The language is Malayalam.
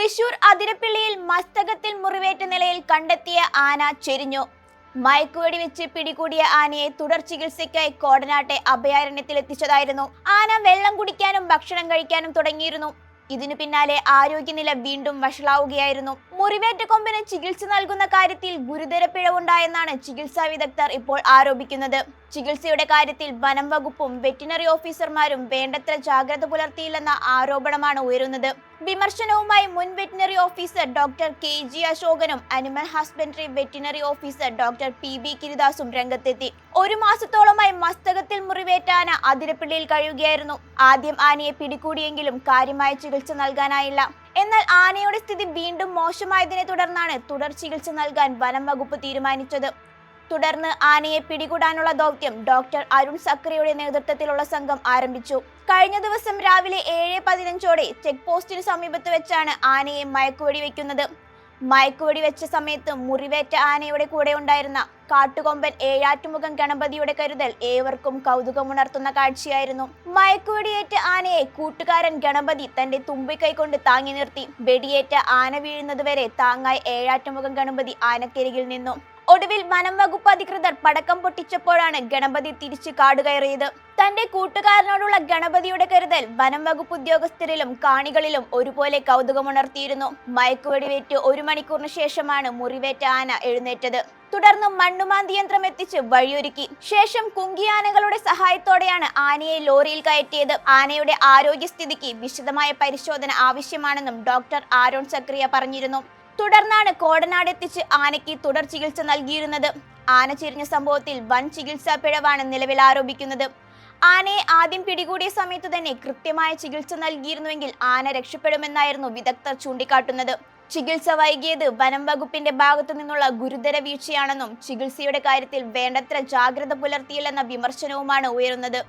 തൃശൂർ അതിരപ്പിള്ളിയിൽ മസ്തകത്തിൽ മുറിവേറ്റ നിലയിൽ കണ്ടെത്തിയ ആന ചെരിഞ്ഞു. മയക്കുവെടി വെച്ച് പിടികൂടിയ ആനയെ തുടർ ചികിത്സയ്ക്കായി കോടനാട്ടെ അഭയാരണ്യത്തിൽ എത്തിച്ചതായിരുന്നു ആന വെള്ളം കുടിക്കാനും ഭക്ഷണം കഴിക്കാനും തുടങ്ങിയിരുന്നു. ഇതിനു പിന്നാലെ ആരോഗ്യനില വീണ്ടും വഷളാവുകയായിരുന്നു. മുറിവേറ്റ കൊമ്പിന് ചികിത്സ നൽകുന്ന കാര്യത്തിൽ ഗുരുതര പിഴവുണ്ടായെന്നാണ് ചികിത്സാ വിദഗ്ധർ ഇപ്പോൾ ആരോപിക്കുന്നത്. ചികിത്സയുടെ കാര്യത്തിൽ വനം വകുപ്പും വെറ്റിനറി ഓഫീസർമാരും വേണ്ടത്ര ജാഗ്രത പുലർത്തിയില്ലെന്ന ആരോപണമാണ് ഉയരുന്നത്. വിമർശനവുമായി മുൻ veterinary officer doctor K G അശോകനും animal husbandry veterinary officer doctor P B ഗിരിദാസും രംഗത്തെത്തി. ഒരു മാസത്തോളമായി മസ്തകത്തിൽ മുറിവേറ്റ ആന അതിരപ്പിള്ളിയിൽ കഴിയുകയായിരുന്നു. ആദ്യം ആനയെ പിടികൂടിയെങ്കിലും കാര്യമായ ചികിത്സ നൽകാനായില്ല. എന്നാൽ ആനയുടെ സ്ഥിതി വീണ്ടും മോശമായതിനെ തുടർന്നാണ് തുടർ ചികിത്സ നൽകാൻ വനം വകുപ്പ് തീരുമാനിച്ചത്. തുടർന്ന് ആനയെ പിടികൂടാനുള്ള ദൗത്യം ഡോക്ടർ അരുൺ സക്രിയുടെ നേതൃത്വത്തിലുള്ള സംഘം ആരംഭിച്ചു. കഴിഞ്ഞ ദിവസം രാവിലെ ഏഴ് പതിനഞ്ചോടെ ചെക്ക് പോസ്റ്റിന് സമീപത്ത് വെച്ചാണ് ആനയെ മയക്കുവെടി വെക്കുന്നത് മയക്കുവെടി വെച്ച സമയത്ത് മുറിവേറ്റ ആനയുടെ കൂടെ ഉണ്ടായിരുന്ന കാട്ടുകൊമ്പൻ ഏഴാറ്റുമുഖം ഗണപതിയുടെ കരുതൽ ഏവർക്കും കൗതുകമുണർത്തുന്ന കാഴ്ചയായിരുന്നു. മയക്കുവെടിയേറ്റ ആനയെ കൂട്ടുകാരൻ ഗണപതി തന്റെ തുമ്പിക്കൈ കൊണ്ട് താങ്ങി നിർത്തി. വെടിയേറ്റ ആന വീഴുന്നതുവരെ താങ്ങായി ഏഴാറ്റുമുഖം ഗണപതി ആനക്കരികിൽ നിന്നു. ഒടുവിൽ വനം വകുപ്പ് അധികൃതർ പടക്കം പൊട്ടിച്ചപ്പോഴാണ് ഗണപതി തിരിച്ചു കാടുകയറിയത്. തന്റെ കൂട്ടുകാരനോടുള്ള ഗണപതിയുടെ കരുതൽ വനം വകുപ്പ് ഉദ്യോഗസ്ഥരിലും കാണികളിലും ഒരുപോലെ കൗതുകമുണർത്തിയിരുന്നു. മയക്കുവെടിവേറ്റ് ഒരു മണിക്കൂറിന് ശേഷമാണ് മുറിവേറ്റ ആന എഴുന്നേറ്റത്. തുടർന്ന് മണ്ണുമാന്തി യന്ത്രം എത്തിച്ച് വഴിയൊരുക്കി. ശേഷം കുങ്കിയാനകളുടെ സഹായത്തോടെയാണ് ആനയെ ലോറിയിൽ കയറ്റിയത്. ആനയുടെ ആരോഗ്യസ്ഥിതിക്ക് വിശദമായ പരിശോധന ആവശ്യമാണെന്നും ഡോക്ടർ ആരോൺ സക്രിയ പറഞ്ഞിരുന്നു. തുടർന്നാണ് കോടനാട് എത്തിച്ച് ആനയ്ക്ക് തുടർ ചികിത്സ നൽകിയിരുന്നത്. ആന ചെരിഞ്ഞ സംഭവത്തിൽ വൻ ചികിത്സാ പിഴവാണ് നിലവിൽ ആരോപിക്കുന്നത്. ആനയെ ആദ്യം പിടികൂടിയ സമയത്ത് തന്നെ കൃത്യമായ ചികിത്സ നൽകിയിരുന്നുവെങ്കിൽ ആന രക്ഷപ്പെടുമെന്നായിരുന്നു വിദഗ്ധർ ചൂണ്ടിക്കാട്ടുന്നത്. ചികിത്സ വൈകിയത് വനം വകുപ്പിന്റെ ഭാഗത്തു നിന്നുള്ള ഗുരുതര വീഴ്ചയാണെന്നും ചികിത്സയുടെ കാര്യത്തിൽ വേണ്ടത്ര ജാഗ്രത പുലർത്തിയില്ലെന്ന വിമർശനവുമാണ് ഉയരുന്നത്.